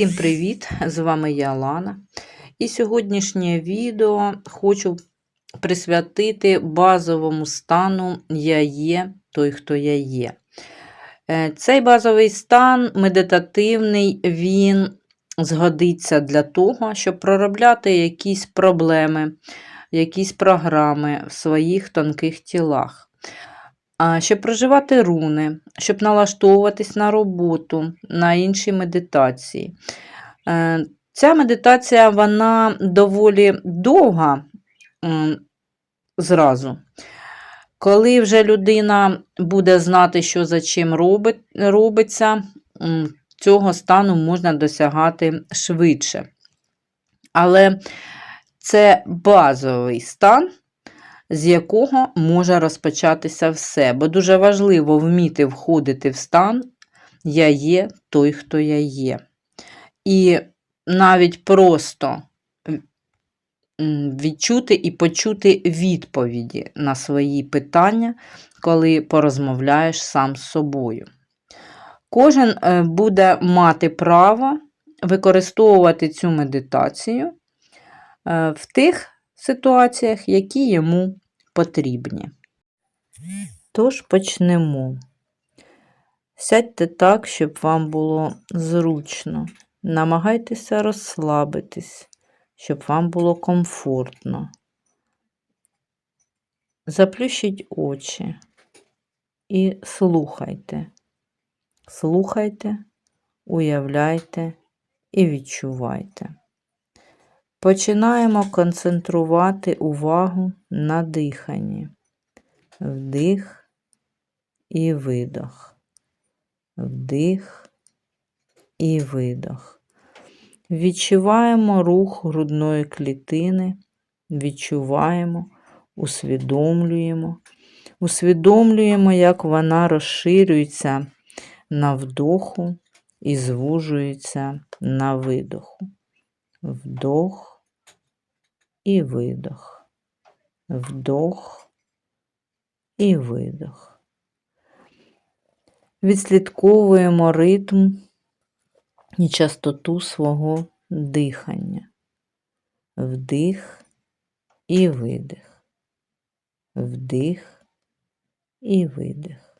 Всім привіт! З вами я Лана. І сьогоднішнє відео хочу присвятити базовому стану Я є той, хто я є. Е, Цей базовий стан медитативний, він згодиться для того, щоб проробляти якісь проблеми, якісь програми в своїх тонких тілах. Щоб проживати руни, щоб налаштовуватись на роботу, на інші медитації. Е, Ця медитація вона доволі довга зразу. Коли вже людина буде знати, що за чим робить, робиться, цього стану можна досягати швидше. Але це базовий стан, з якого може розпочатися все. Бо дуже важливо вміти входити в стан Я є той, хто я є. І навіть просто відчути і почути відповіді на свої питання, коли порозмовляєш сам з собою. Кожен е, буде мати право використовувати цю медитацію е, в тих ситуаціях, які йому потрібні. Тож почнемо. Сядьте так, щоб вам було зручно. Намагайтеся розслабитись, щоб вам було комфортно. Заплющіть очі і слухайте. Слухайте, уявляйте і відчувайте. Починаємо концентрувати увагу на диханні. Вдих і видох. Вдих і видох. Відчуваємо рух грудної клітини, відчуваємо, усвідомлюємо. Усвідомлюємо, як вона розширюється на вдоху і звужується на видоху. Вдох і видох. Вдох і видох. Відслідковуємо ритм і частоту свого дихання. Вдих і видих. Вдих і видих.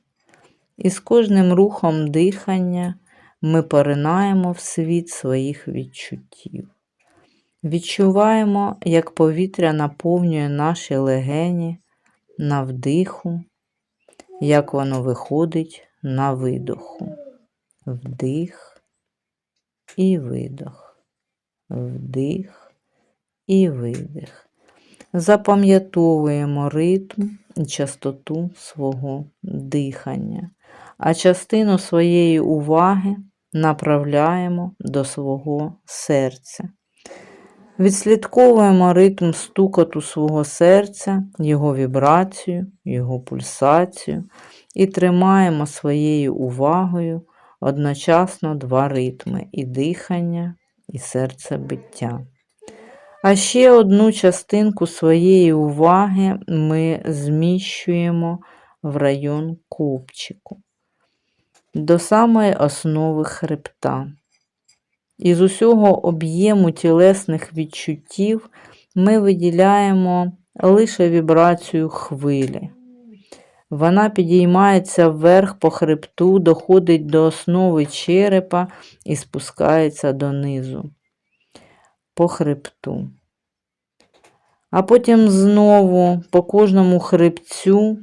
І з кожним рухом дихання ми поринаємо в світ своїх відчуттів. Відчуваємо, як повітря наповнює наші легені на вдиху, як воно виходить на видоху. Вдих і видох. Вдих і видих. Запам'ятовуємо ритм і частоту свого дихання, а частину своєї уваги направляємо до свого серця. Відслідковуємо ритм стукоту свого серця, його вібрацію, його пульсацію і тримаємо своєю увагою одночасно два ритми і дихання, і серцебиття. А ще одну частинку своєї уваги ми зміщуємо в район копчику, до самої основи хребта. Із усього об'єму тілесних відчуттів ми виділяємо лише вібрацію хвилі. Вона підіймається вверх по хребту, доходить до основи черепа і спускається донизу, по хребту. А потім знову по кожному хребцю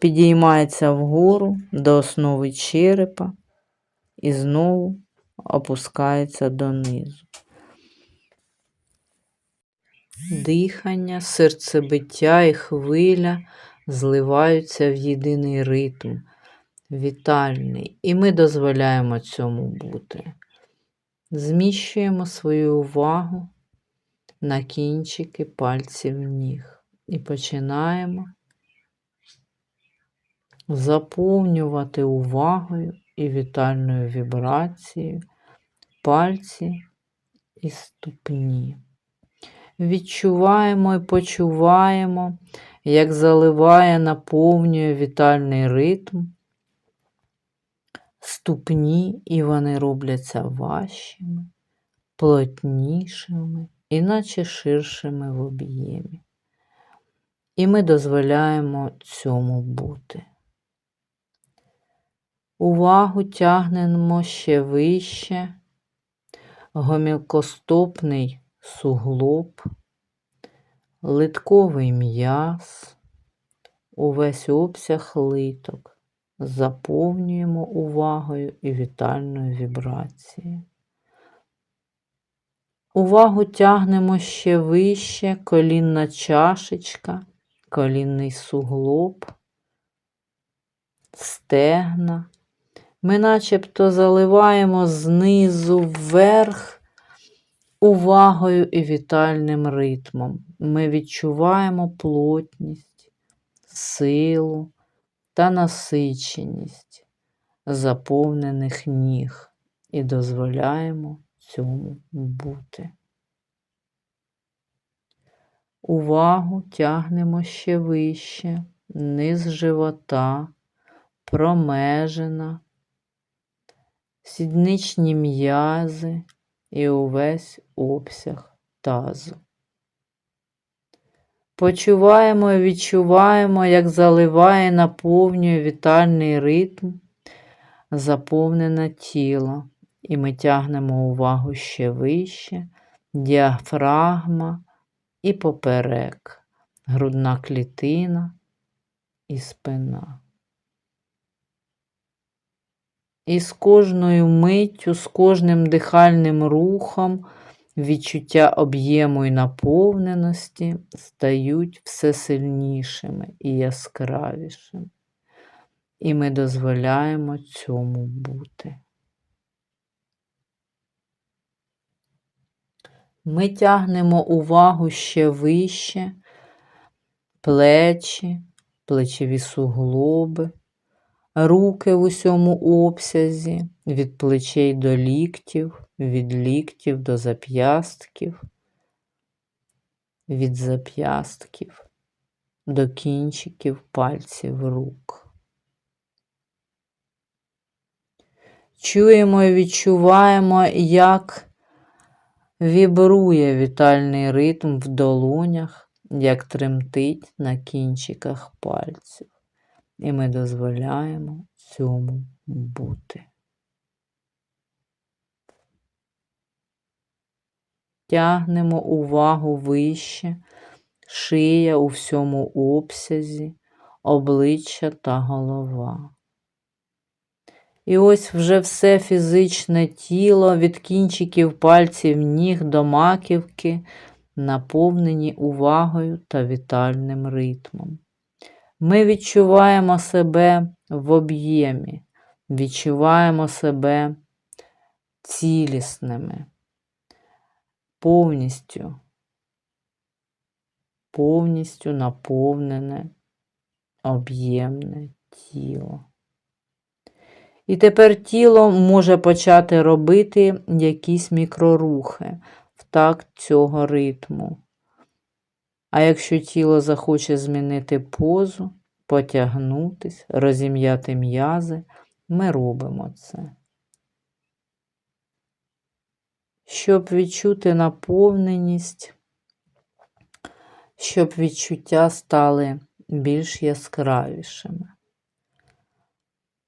підіймається вгору до основи черепа і знову опускається донизу. Дихання, серцебиття і хвиля зливаються в єдиний ритм, вітальний, і ми дозволяємо цьому бути. Зміщуємо свою увагу на кінчики пальців ніг і починаємо заповнювати увагою і вітальною вібрацією пальці і ступні. Відчуваємо і почуваємо, як заливає, наповнює вітальний ритм ступні, і вони робляться важчими, плотнішими, іначе ширшими в об'ємі. І ми дозволяємо цьому бути. Увагу тягнемо ще вище, гомілкостопний суглоб, литковий м'яз, увесь обсяг литок заповнюємо увагою і вітальною вібрацією. Увагу тягнемо ще вище, колінна чашечка, колінний суглоб, стегна. Ми начебто заливаємо знизу вверх увагою і вітальним ритмом. Ми відчуваємо плотність, силу та насиченість заповнених ніг і дозволяємо цьому бути. Увагу тягнемо ще вище, низ живота, промежина, сідничні м'язи і увесь обсяг тазу. Почуваємо і відчуваємо, як заливає, наповнює вітальний ритм, заповнене тіло, і ми тягнемо увагу ще вище, діафрагма і поперек, грудна клітина і спина. І з кожною миттю, з кожним дихальним рухом відчуття об'єму і наповненості стають все сильнішими і яскравішими. І ми дозволяємо цьому бути. Ми тягнемо увагу ще вище, плечі, плечові суглоби, руки в усьому обсязі, від плечей до ліктів, від ліктів до зап'ястків, від зап'ястків до кінчиків пальців рук. Чуємо і відчуваємо, як вібрує вітальний ритм в долонях, як тремтить на кінчиках пальців. І ми дозволяємо цьому бути. Тягнемо увагу вище, шия у всьому обсязі, обличчя та голова. І ось вже все фізичне тіло від кінчиків пальців ніг до маківки, наповнені увагою та вітальним ритмом. Ми відчуваємо себе в об'ємі, відчуваємо себе цілісними, повністю, повністю наповнене об'ємне тіло. І тепер тіло може почати робити якісь мікрорухи в такт цього ритму. А якщо тіло захоче змінити позу, потягнутись, розім'яти м'язи, ми робимо це. Щоб відчути наповненість, щоб відчуття стали більш яскравішими.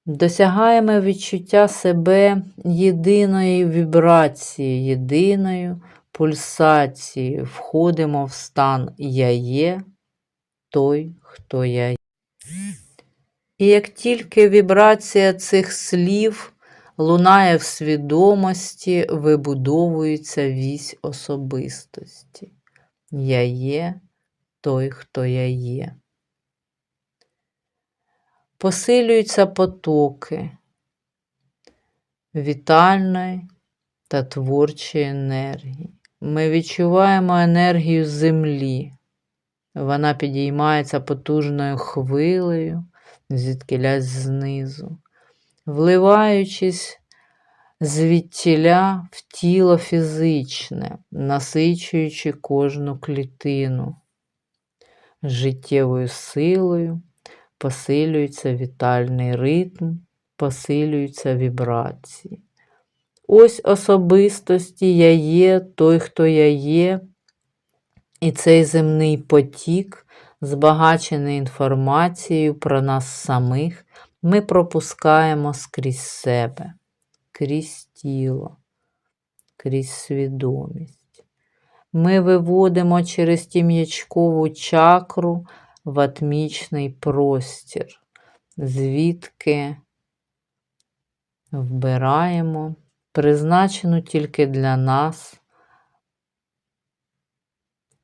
Досягаємо відчуття себе єдиної вібрації, єдиною пульсації, входимо в стан Я є той, хто я є. І як тільки вібрація цих слів лунає в свідомості, вибудовується вісь особистості. Я є той, хто я є. Посилюються потоки вітальної та творчої енергії. Ми відчуваємо енергію землі. Вона підіймається потужною хвилею, звідкилясь знизу, вливаючись звідтіля в тіло фізичне, насичуючи кожну клітину життєвою силою, посилюється вітальний ритм, посилюються вібрації. Ось особистості я є, той, хто я є, і цей земний потік, збагачений інформацією про нас самих, ми пропускаємо скрізь себе, крізь тіло, крізь свідомість. Ми виводимо через тім'ячкову чакру в атмічний простір, звідки вбираємо призначену тільки для нас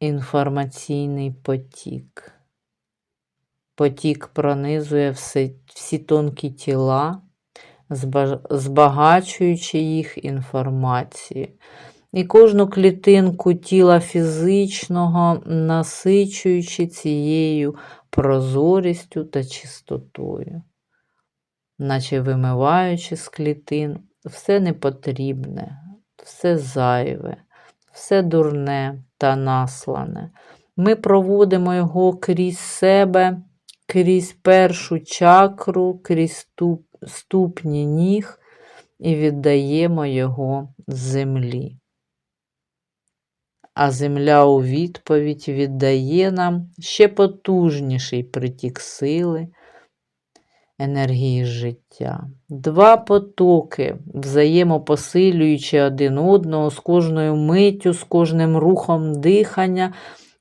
інформаційний потік. Потік пронизує все, всі тонкі тіла, збагачуючи їх інформацією. І кожну клітинку тіла фізичного, насичуючи цією прозорістю та чистотою, наче вимиваючи з клітин все непотрібне, все зайве, все дурне та наслане. Ми проводимо його крізь себе, крізь першу чакру, крізь ступні ніг і віддаємо його землі. А земля у відповідь віддає нам ще потужніший притік сили, енергії життя. Два потоки, взаємопосилюючи один одного з кожною миттю, з кожним рухом дихання,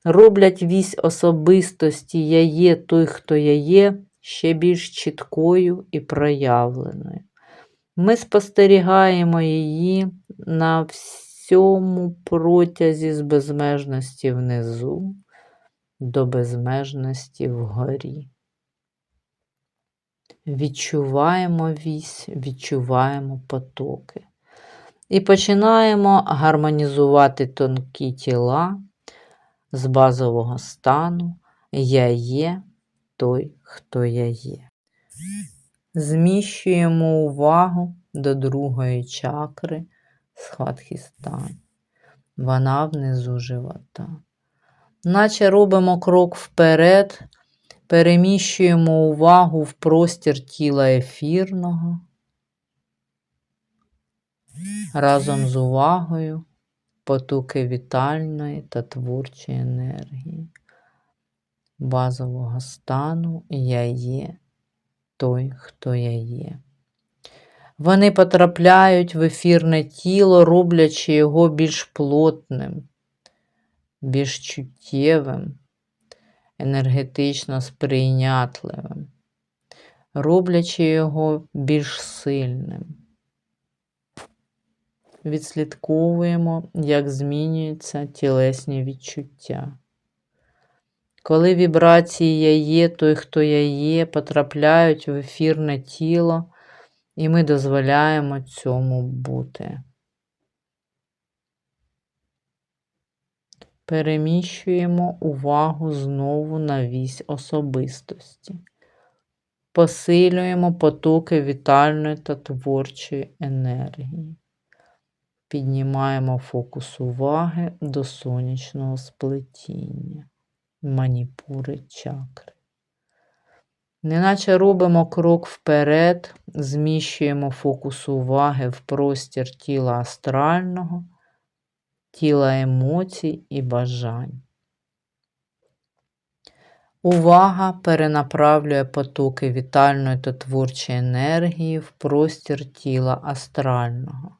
роблять вісь особистості Я є той, хто я є, ще більш чіткою і проявленою. Ми спостерігаємо її на всьому протязі з безмежності внизу до безмежності вгорі. Відчуваємо вісь, відчуваємо потоки. І починаємо гармонізувати тонкі тіла з базового стану Я є той, хто я є. Зміщуємо увагу до другої чакри Схватхістан. Вона внизу живота. Наче робимо крок вперед, переміщуємо увагу в простір тіла ефірного. Разом з увагою потоки вітальної та творчої енергії, базового стану Я є той, хто я є. Вони потрапляють в ефірне тіло, роблячи його більш плотним, більш чуттєвим, енергетично сприйнятливим, роблячи його більш сильним. Відслідковуємо, як змінюються тілесні відчуття. Коли вібрації я є, той, хто я є, потрапляють в ефірне тіло, і ми дозволяємо цьому бути. Переміщуємо увагу знову на вісь особистості, посилюємо потоки вітальної та творчої енергії, піднімаємо фокус уваги до сонячного сплетіння. Маніпури чакри. Неначе робимо крок вперед, зміщуємо фокус уваги в простір тіла астрального, тіла емоцій і бажань. Увага перенаправлює потоки вітальної та творчої енергії в простір тіла астрального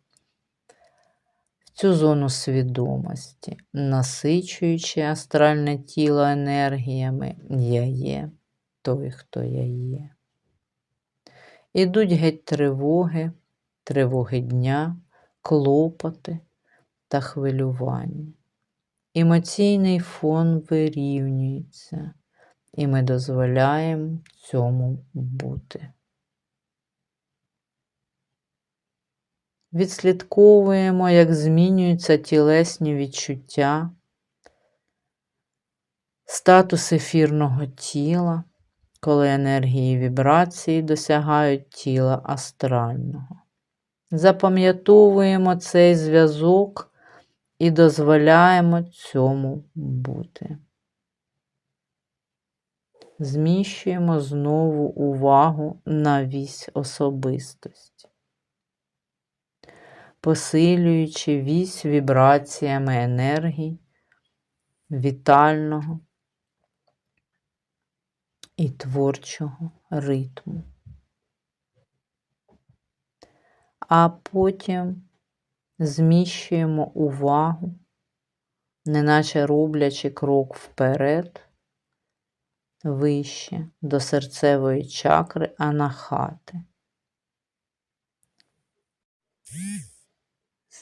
в цю зону свідомості, насичуючи астральне тіло енергіями, я є той, хто я є. Ідуть геть тривоги, тривоги дня, клопоти та хвилювання. Емоційний фон вирівнюється, і ми дозволяємо цьому бути. Відслідковуємо, як змінюються тілесні відчуття, статус ефірного тіла, коли енергії вібрації досягають тіла астрального. Запам'ятовуємо цей зв'язок і дозволяємо цьому бути. Зміщуємо знову увагу на вісь особистості, посилюючи вісь вібраціями енергій, вітального і творчого ритму. А потім зміщуємо увагу, неначе роблячи крок вперед, вище до серцевої чакри анахати.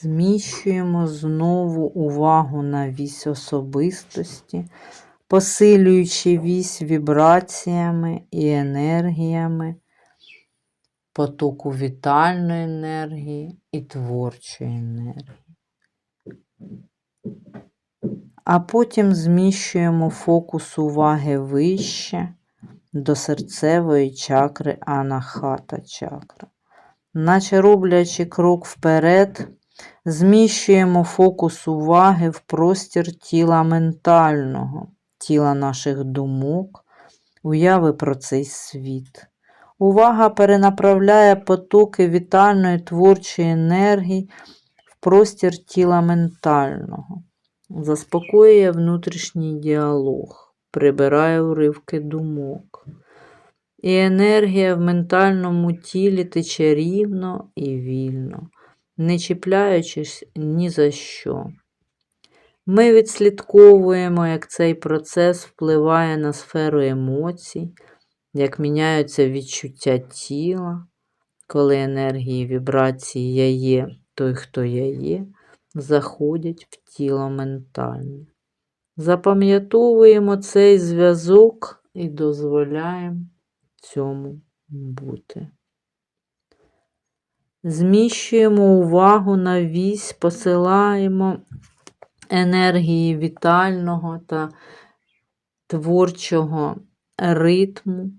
Зміщуємо знову увагу на вісь особистості, посилюючи вісь вібраціями і енергіями, потоку вітальної енергії і творчої енергії. А потім зміщуємо фокус уваги вище до серцевої чакри анахата чакра. Наче роблячи крок вперед, зміщуємо фокус уваги в простір тіла ментального, тіла наших думок, уяви про цей світ. Увага перенаправляє потоки вітальної творчої енергії в простір тіла ментального, заспокоює внутрішній діалог, прибирає уривки думок. І енергія в ментальному тілі тече рівно і вільно, не чіпляючись ні за що. Ми відслідковуємо, як цей процес впливає на сферу емоцій, як міняються відчуття тіла, коли енергії вібрації я є той, хто я є, заходять в тіло ментальне. Запам'ятовуємо цей зв'язок і дозволяємо цьому бути. Зміщуємо увагу на вісь, посилаємо енергії вітального та творчого ритму,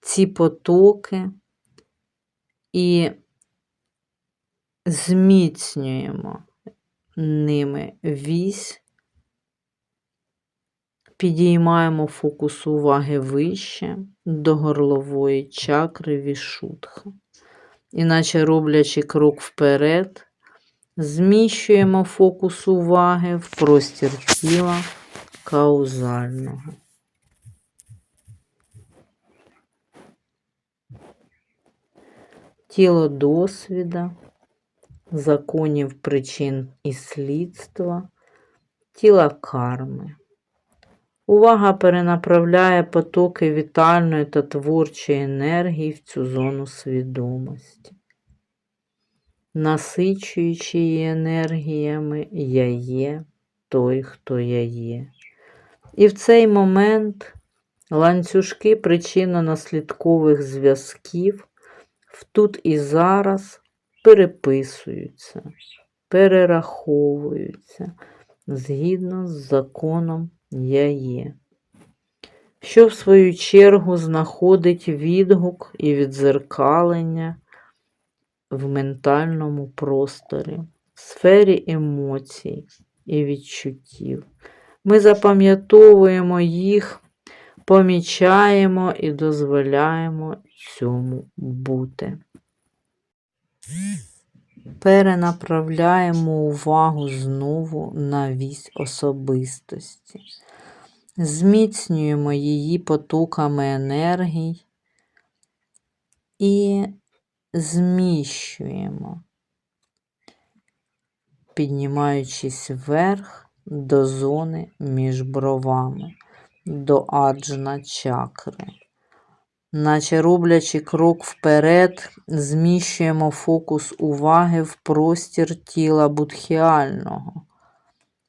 ці потоки і зміцнюємо ними вісь, підіймаємо фокус уваги вище до горлової чакри вішутха. Іначе роблячи крок вперед, зміщуємо фокус уваги в простір тіла каузального. Тіло досвіда, законів причин і слідства, тіла карми. Увага перенаправляє потоки вітальної та творчої енергії в цю зону свідомості, насичуючи її енергіями Я є той, хто я є. І в цей момент ланцюжки причинно-наслідкових зв'язків в тут і зараз переписуються, перераховуються згідно з законом я є, що в свою чергу знаходить відгук і відзеркалення в ментальному просторі, в сфері емоцій і відчуттів. Ми запам'ятовуємо їх, помічаємо і дозволяємо цьому бути. Перенаправляємо увагу знову на вісь особистості, зміцнюємо її потоками енергій і зміщуємо, піднімаючись вверх до зони між бровами, до аджна чакри. Наче роблячи крок вперед, зміщуємо фокус уваги в простір тіла будхіального,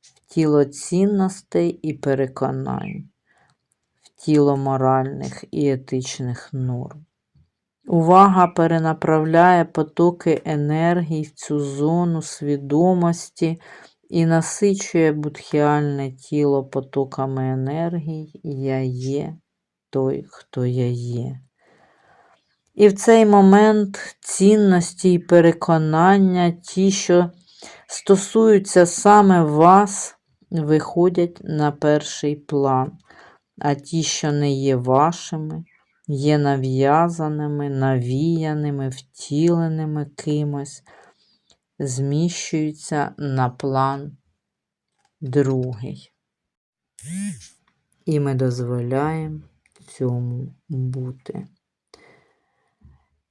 в тіло цінностей і переконань, в тіло моральних і етичних норм. Увага перенаправляє потоки енергії в цю зону свідомості і насичує будхіальне тіло потоками енергії Я є той, хто я є. І в цей момент цінності і переконання, ті, що стосуються саме вас, виходять на перший план, а ті, що не є вашими, є нав'язаними, навіяними, втіленими кимось, зміщуються на план другий. І ми дозволяємо цьому бути.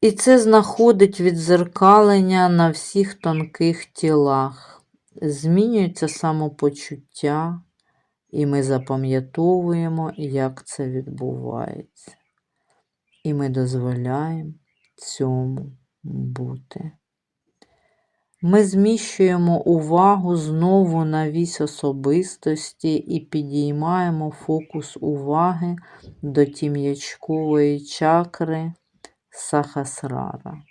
І це знаходить відзеркалення на всіх тонких тілах. Змінюється самопочуття, і ми запам'ятовуємо, як це відбувається. І ми дозволяємо цьому бути. Ми зміщуємо увагу знову на вісь особистості і підіймаємо фокус уваги до тім'ячкової чакри Сахасрара.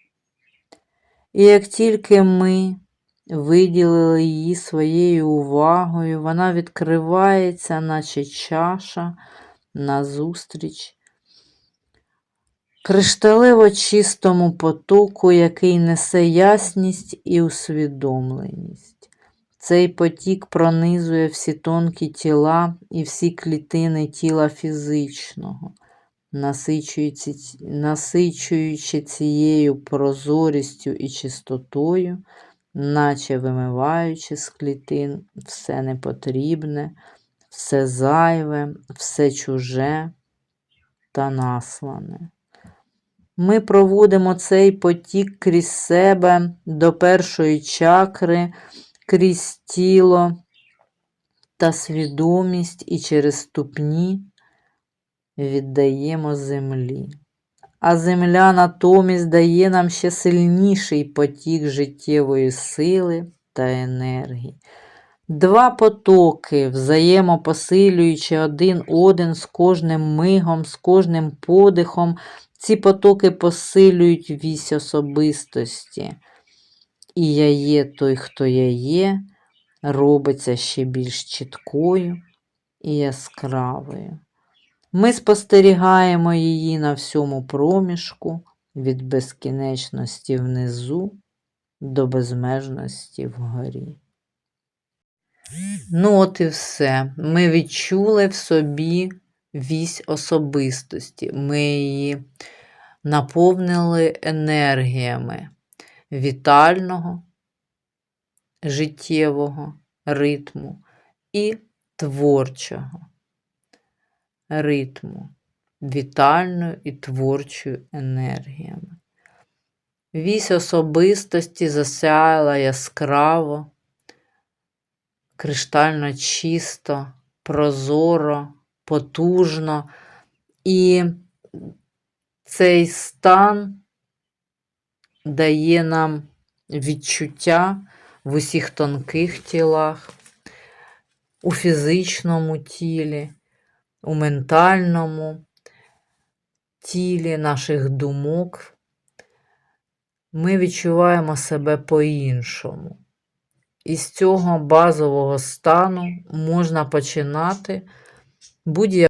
І як тільки ми виділили її своєю увагою, вона відкривається, наче чаша назустріч кришталево чистому потоку, який несе ясність і усвідомленість. Цей потік пронизує всі тонкі тіла і всі клітини тіла фізичного, насичуючи, цією прозорістю і чистотою, наче вимиваючи з клітин все непотрібне, все зайве, все чуже та наслане. Ми проводимо цей потік крізь себе до першої чакри, крізь тіло та свідомість і через ступні віддаємо землі. А земля натомість дає нам ще сильніший потік життєвої сили та енергії. Два потоки, взаємопосилюючи один один з кожним мигом, з кожним подихом, ці потоки посилюють вісь особистості. І я є той, хто я є, робиться ще більш чіткою і яскравою. Ми спостерігаємо її на всьому проміжку від безкінечності внизу до безмежності вгорі. Ну, от і все. Ми відчули в собі вісь особистості. Ми її наповнили енергіями вітального, життєвого ритму і творчого ритму, вітальною і творчою енергіями. Вісь особистості засяяла яскраво, криштально чисто, прозоро, потужно, і цей стан дає нам відчуття в усіх тонких тілах, у фізичному тілі, у ментальному тілі наших думок. Ми відчуваємо себе по-іншому. І з цього базового стану можна починати будь-яку